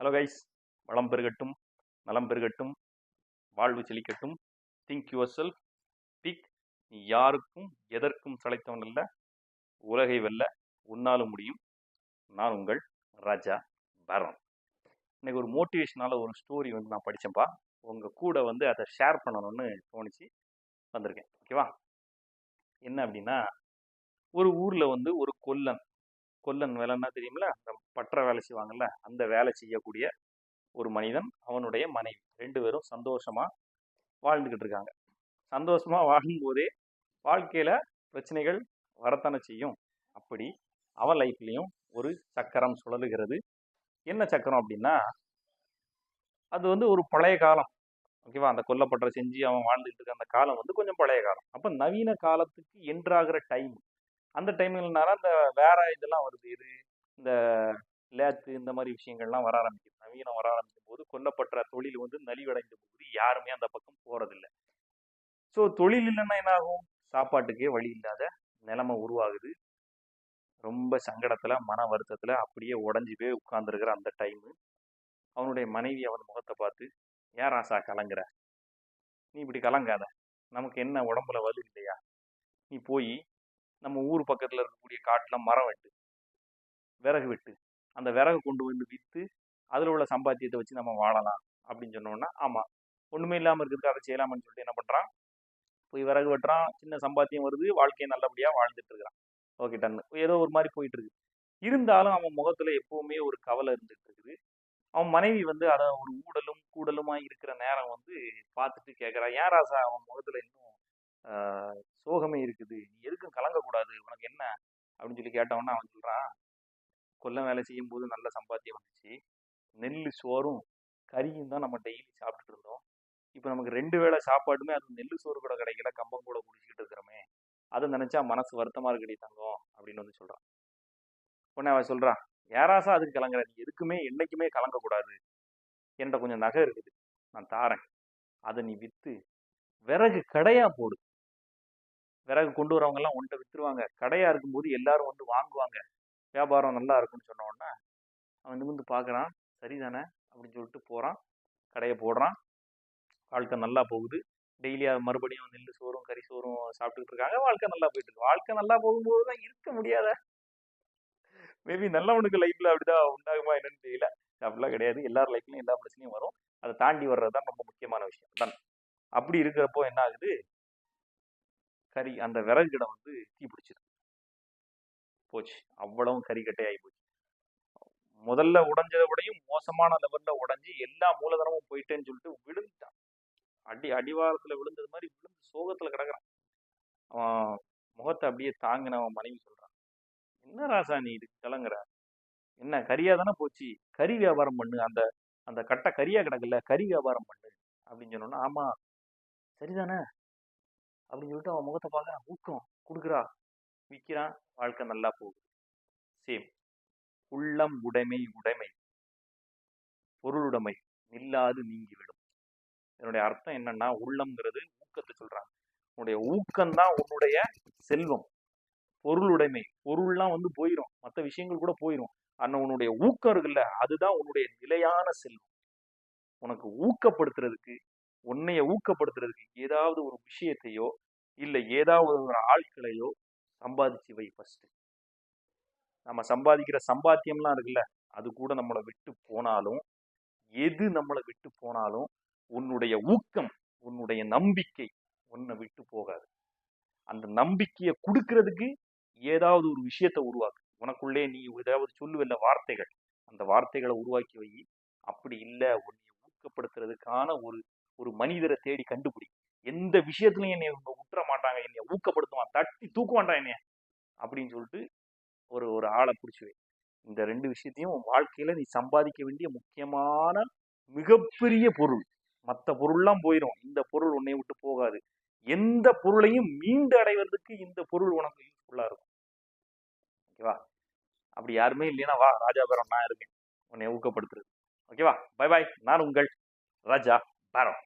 Hello guys வளம் பெருகட்டும் நலம் பெருகட்டும் வாழ்வு செழிக்கட்டும். திங்க் யுவர் செல்ஃப் பிக் நீ யாருக்கும் எதற்கும் சளைத்தவன் அல்ல உலகை வெல்ல உன்னாலும் முடியும். நான் உங்கள் ராஜா பரம் இன்னைக்கு ஒரு மோட்டிவேஷனால ஒரு ஸ்டோரி வந்து நான் படித்தேன்ப்பா உங்கள் கூட வந்து அதை ஷேர் பண்ணணும்னு தோணிச்சு வந்திருக்கேன். ஓகேவா என்ன அப்படின்னா ஒரு ஊரில் வந்து ஒரு கொல்லன் கொல்லன் வேலைன்னா தெரியுமில்ல? அந்த பற்ற வேலை செய்வாங்கல்ல? அந்த வேலை செய்யக்கூடிய ஒரு மனிதன் அவனுடைய மனைவி. ரெண்டு பேரும் சந்தோஷமாக வாழ்ந்துக்கிட்டு இருக்காங்க. சந்தோஷமாக வாழும்போதே வாழ்க்கையில் பிரச்சனைகள் வரத்தானே செய்யும். அப்படி அவன் லைஃப்லேயும் ஒரு சக்கரம் சுழலுகிறது. என்ன சக்கரம் அப்படின்னா அது வந்து ஒரு பழைய காலம். ஓகேவா? அந்த கொல்லப்பட்ட செஞ்சு அவன் வாழ்ந்துகிட்டு இருக்க அந்த காலம் வந்து கொஞ்சம் பழைய காலம். அப்போ நவீன காலத்துக்கு என்றாகிற டைம் அந்த டைமிங்னால அந்த வேற இதெல்லாம் வருது. இது இந்த லேத்து இந்த மாதிரி விஷயங்கள்லாம் வர ஆரம்பிக்குது. நவீனம் வர ஆரம்பிக்கும் போது கொல்லப்பட்ட தொழில் வந்து நலிவடைந்த போது யாருமே அந்த பக்கம் போறதில்லை. ஸோ தொழில் இல்லைன்னா என்ன ஆகும் சாப்பாட்டுக்கே வழி இல்லாத நிலைமை உருவாகுது. ரொம்ப சங்கடத்துல மன வருத்தத்துல அப்படியே உடஞ்சி போய் உட்கார்ந்துருக்கிற அந்த டைமு அவனுடைய மனைவி அவன் முகத்தை பார்த்து ஏன் ராசா கலங்குற? நீ இப்படி கலங்காத. நமக்கு என்ன உடம்புல வலு இல்லையா? நீ போய் நம்ம ஊர் பக்கத்தில் இருக்கக்கூடிய காட்டில் மரம் வெட்டு விறகு வெட்டு. அந்த விறகு கொண்டு வந்து விற்று அதில் உள்ள சம்பாத்தியத்தை வச்சு நம்ம வாழலாம் அப்படின்னு சொன்னோன்னா ஆமாம் ஒன்றுமே இல்லாமல் இருக்கிறதுக்கு அதை செய்யலாம்னு சொல்லிட்டு என்ன பண்ணுறான் போய் விறகு வெட்டுறான். சின்ன சம்பாத்தியம் வருது. வாழ்க்கையை நல்லபடியாக வாழ்ந்துட்டு இருக்கிறான். ஓகே டன்னு ஏதோ ஒரு மாதிரி போயிட்டு இருக்கு. இருந்தாலும் அவன் முகத்தில் எப்போவுமே ஒரு கவலை இருந்துகிட்டு இருக்குது. அவன் மனைவி வந்து அதை ஒரு ஊடலும் கூடலுமா இருக்கிற நேரம் வந்து பார்த்துட்டு கேட்குறான் ஏன் ராசா அவன் முகத்தில் இன்னும் சோகமே இருக்குது. நீ எதுக்கும் கலங்கக்கூடாது? உனக்கு என்ன? அப்படின்னு சொல்லி கேட்டவொன்னே அவன் சொல்கிறான் கொல்லம் வேலை செய்யும் போது நல்ல சம்பாத்தியம் வந்துச்சு. நெல் சோறும் கறியும் தான் நம்ம டெய்லி சாப்பிட்டுட்டு இருந்தோம். இப்போ நமக்கு ரெண்டு வேளை சாப்பாடுமே அது நெல் சோறு கூட கிடைக்கல கம்பம் கூட குடிச்சிக்கிட்டு இருக்கிறோமே. அதை நினச்சா மனசு வருத்தமாக இருக்கடி தங்கம் அப்படின்னு வந்து சொல்கிறான் உடனே அவன் சொல்கிறான் யாராசா அதுக்கு கலங்குற நீ எதுக்குமே என்னைக்குமே கலங்கக்கூடாது. என்கிட்ட கொஞ்சம் நகை இருக்குது. நான் தாரேன் அதை நீ விற்று விறகு கடையாக போடு. விறகு கொண்டு வரவங்க எல்லாம் உன்கிட்ட வித்துருவாங்க. கடையா இருக்கும்போது எல்லாரும் வந்து வாங்குவாங்க. வியாபாரம் நல்லா இருக்கும்னு சொன்ன உடனே அவன் நிமிந்து பார்க்குறான் சரிதானே? அப்படின்னு சொல்லிட்டு போகிறான் கடையை போடுறான். வாழ்க்கை நல்லா போகுது. டெய்லி மறுபடியும் நெல் சோறும் கறி சோறும் சாப்பிட்டுக்கிட்டு இருக்காங்க. வாழ்க்கை நல்லா போயிட்டு இருக்கு. வாழ்க்கை நல்லா போகும்போது தான் இருக்க முடியாத. மேபி நல்லவனுக்கு லைஃப்ல அப்படிதான் உண்டாகுமா என்னன்னு தெரியல. அப்படிலாம் கிடையாது. எல்லார் லைஃப்லையும் எல்லா பிரச்சனையும் வரும். அதை தாண்டி வர்றது தான் ரொம்ப முக்கியமான விஷயம். தான் அப்படி இருக்கிறப்போ என்ன ஆகுது? கறி அந்த விறகு வந்து தீ பிடிச்சிருக்கு போச்சு. அவ்வளவும் கறிக்கட்டை ஆகி போச்சு. முதல்ல உடைஞ்சதை விடையும் மோசமான லெவல்ல உடைஞ்சு எல்லா மூலதனமும் போயிட்டேன்னு சொல்லிட்டு விழுந்துட்டான். அடி அடிவாரத்துல விழுந்தது மாதிரி விழுந்து சோகத்துல கிடக்குறான். அவன் முகத்தை அப்படியே தாங்கின அவன் மனைவி சொல்றான். என்ன ராசா நீ இதுக்கு கலங்குற என்ன கரியா தானே போச்சு? கறி வியாபாரம் பண்ணு. அந்த அந்த கட்டை கரியா கிடக்குல்ல கறி வியாபாரம் பண்ணு. அப்படின்னு சொன்னோன்னா ஆமா. சரிதானே? அப்படின்னு சொல்லிட்டு அவன் முகத்தை பார்க்கறான் ஊக்கம் கொடுக்குறா. விற்கிறான் வாழ்க்கை நல்லா போகுது. சேம். உள்ளம் உடைமை உடைமை. பொருளுடைமை நில்லாது நீங்கிவிடும். என்னுடைய அர்த்தம் என்னன்னா உள்ளம்ங்கிறது ஊக்கத்தை சொல்றாங்க. உன்னுடைய ஊக்கம் தான் உன்னுடைய செல்வம். பொருளுடைமை பொருள்லாம் வந்து போயிடும் மற்ற விஷயங்கள் கூட போயிடும் ஆனால் உன்னுடைய ஊக்கம் இருக்குல்ல அதுதான் உன்னுடைய நிலையான செல்வம். உனக்கு ஊக்கப்படுத்துறதுக்கு உன்னைய ஊக்கப்படுத்துறதுக்கு ஏதாவது ஒரு விஷயத்தையோ இல்லை ஏதாவது ஒரு ஆட்களையோ சம்பாதிச்சு வை ஃபர்ஸ்ட் நம்ம சம்பாதிக்கிற சம்பாத்தியம்லாம் இருக்குல்ல அது கூட நம்மளை விட்டு போனாலும் எது நம்மளை விட்டு போனாலும் உன்னுடைய ஊக்கம் உன்னுடைய நம்பிக்கை உன்னை விட்டு போகாது. அந்த நம்பிக்கையை கொடுக்கறதுக்கு ஏதாவது ஒரு விஷயத்தை உருவாக்கு. உனக்குள்ளே நீ ஏதாவது சொல்லுவில்ல வார்த்தைகள். அந்த வார்த்தைகளை உருவாக்கி வை. அப்படி இல்லை உன்னை ஊக்கப்படுத்துறதுக்கான ஒரு ஒரு மனிதரை தேடி கண்டுபிடி. எந்த விஷயத்துலையும் என்னை இவங்க விட்டுற மாட்டாங்க என்னை ஊக்கப்படுத்துவான் தட்டி தூக்குவான்டா என்னைய அப்படின்னு சொல்லிட்டு ஒரு ஒரு ஆளை பிடிச்சி வை. இந்த ரெண்டு விஷயத்தையும் உன் வாழ்க்கையில நீ சம்பாதிக்க வேண்டிய முக்கியமான மிகப்பெரிய பொருள். மற்ற பொருள்லாம் போயிடும் இந்த பொருள் உன்னை விட்டு போகாது. எந்த பொருளையும் மீண்டு அடைவதற்கு இந்த பொருள் உனக்கு யூஸ்ஃபுல்லா இருக்கும். ஓகேவா அப்படி யாருமே இல்லைன்னா வா ராஜாபுரம் நான் இருக்கேன். உன்னை ஊக்கப்படுத்துறது. ஓகேவா பை பாய் நான் உங்கள் ராஜா பாரம்